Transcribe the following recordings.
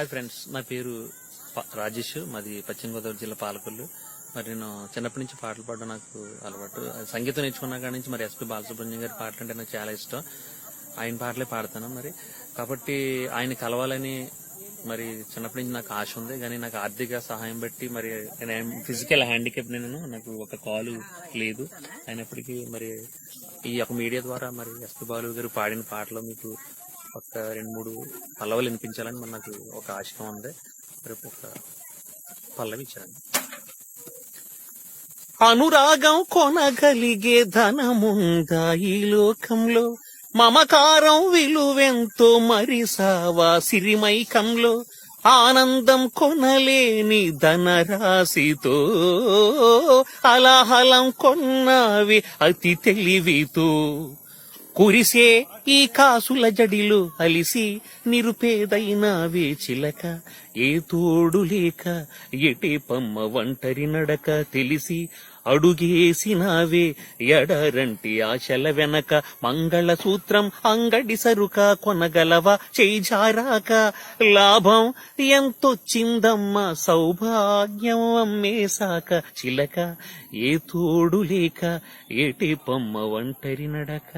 Hi friends నా పేరు రాజేష్ మాది పశ్చిమ గోదావరి జిల్లా పాలకొల్లు. మరి నేను చిన్నప్పటి నుంచి పాటలు పాడడం నాకు అలవాటు. సంగీతం నేర్చుకున్న కాడి నుంచి మరి ఎస్పి బాలసుబ్రహ్మణ్యం గారి పాటలు అంటే నాకు చాలా ఇష్టం. ఆయన పాటలే పాడతాను మరి. కాబట్టి ఆయన కలవాలని మరి చిన్నప్పటి నుంచి నాకు ఆశ ఉంది. కానీ నాకు ఆర్థిక సహాయం బట్టి మరి నేను ఫిజికల్ హ్యాండిక్యాప్ నేను నాకు ఒక కాలు లేదు. అయినప్పటికీ మరి ఈ యొక్క మీడియా ద్వారా మరి ఎస్పి బాలు గారు పాడిన పాటలో మీకు ఒక రెండు మూడు పల్లవులు వినిపించాలని మన నాకు ఒక ఆశయం ఉంది. రేపు ఒక పల్లవి ఇచ్చాను అనురాగం కొనగలిగే ధనముందా ఈ లోకంలో? మమకారం విలువెంతో మరి సావా సిరిమైకంలో? ఆనందం కొనలేని ధనరాశితో? అలాహలం కొన్నావి అతి తెలివితో? కురిసే ఈ కాసుల జడిలు అలిసి నిరుపేదైన వేచిలక ఏ తోడు లేక ఎటే పమ్మ ఒంటరి నడక తెలిసి అడుగేసినావే ఎడరంటి ఆశల వెనక మంగళసూత్రం అంగడి సరుక కొనగలవా చేజారాక లాభం ఎంతొచ్చిందమ్మా సౌభాగ్యం అమ్మేశాక చిలక ఏ తోడు లేక ఏటి పొమ్మ ఒంటరి నడక?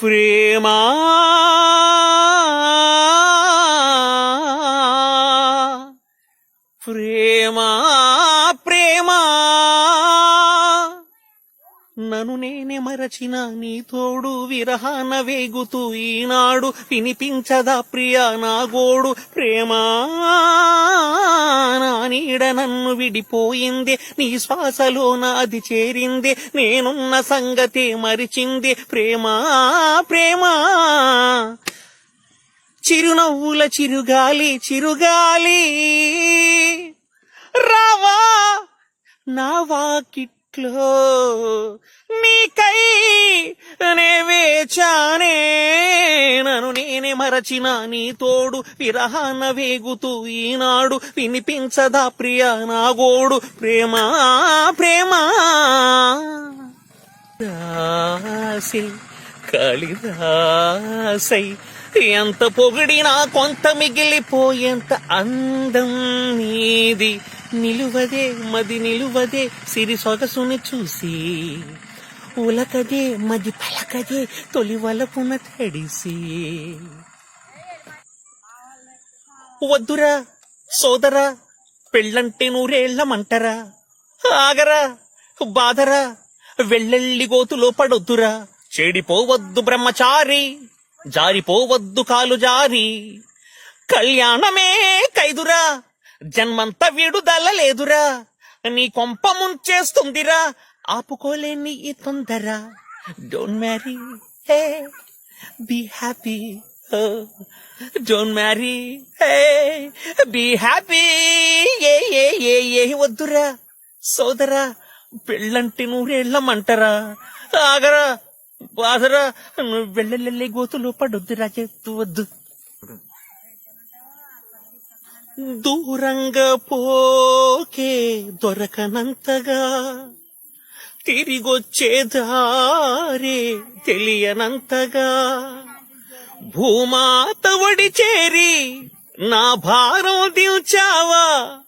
ప్రేమా ప్రేమా నను నేనే మరచిన నీ తోడు విరహాన వేగుతూ ఈనాడు వినిపించదా ప్రియా నా గోడు. ప్రేమా నా నీడ నన్ను విడిపోయింది నీ శ్వాసలో నాది చేరింది నేనున్న సంగతే మరిచింది. ప్రేమా ప్రేమా. చిరునవ్వుల చిరుగాలి చిరుగాలి. రావ నా వాకిట్లో నీకై నే వేచానే. నన్ను నేనే మరచిన నీ తోడు విరహాన వేగుతూ ఈనాడు వినిపించదా ప్రియ నా గోడు. ప్రేమా ప్రేమా. రాసి ఎంత పొగిడినా కొంత మిగిలిపోయేంత అందం నీది. నిలువదే మది నిలువదే సిరి సొగసుని చూసి. ఉలకదే మది పలకదే తొలి వలపున తడిసి. వద్దురా సోదరా పెళ్ళంటే నూరేళ్ళమంటరా? ఆగరా బాధరా వెళ్ళెళ్ళి గోతులో పడొద్దురా? చెడిపోవద్దు బ్రహ్మచారి జారిపోవద్దు కాలు జారి. కళ్యాణమే కైదురా జన్మంత విడుదల లేదురా నీ కొంప ముంచేస్తుందిరా. ఆపుకోలేని ఈ తొందర don't marry hey be happy don't marry hey be happy ఏ ఏ ఏ ఏ వద్దురా. సోదరా పెళ్ళంటి నూరేళ్ళమంటరా ఆగరా బాధరా నువ్వు వెళ్ళెళ్ళి గోతులు పడొద్దురా చెత్తు వద్దు. దూరంగా పోకే దొరకనంతగా తిరిగొచ్చే దారే తెలియనంతగా. భూమాత వడి చేరి నా భారం దించావా?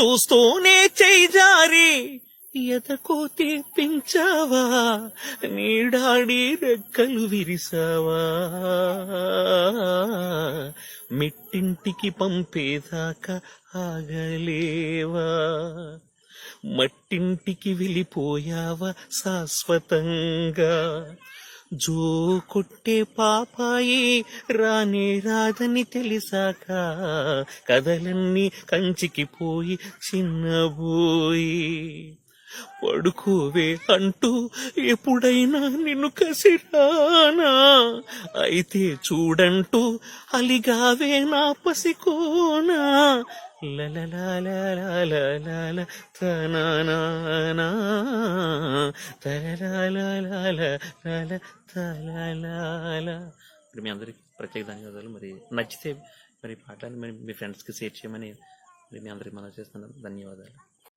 చూస్తూనే చేయి జారి ఎదకో తీర్పించావా నీడాడి రెక్కలు విరిసావా? మిట్టింటికి పంపేదాకా ఆగలేవా? మట్టింటికి వెళ్ళిపోయావా శాశ్వతంగా? జో కొట్టే పాపాయి రానే రాదని తెలిసాక కథలన్నీ కంచికి పోయి చిన్నబోయి. పడుకోవే అంటూ ఎప్పుడైనా నిన్ను కసిరానా అయితే చూడంటూ అలిగావే నా పసికోనా లలలాలలాలలాల తననానా తలలాలలాలలాల తలలాల మరి మీ అందరికి ప్రత్యేక ధన్యవాదాలు మరి నచ్చితే మరి ఈ మరి మీ ఫ్రెండ్స్కి షేర్ చేయమని మరి మీ అందరికి మనం చేస్తున్నాను ధన్యవాదాలు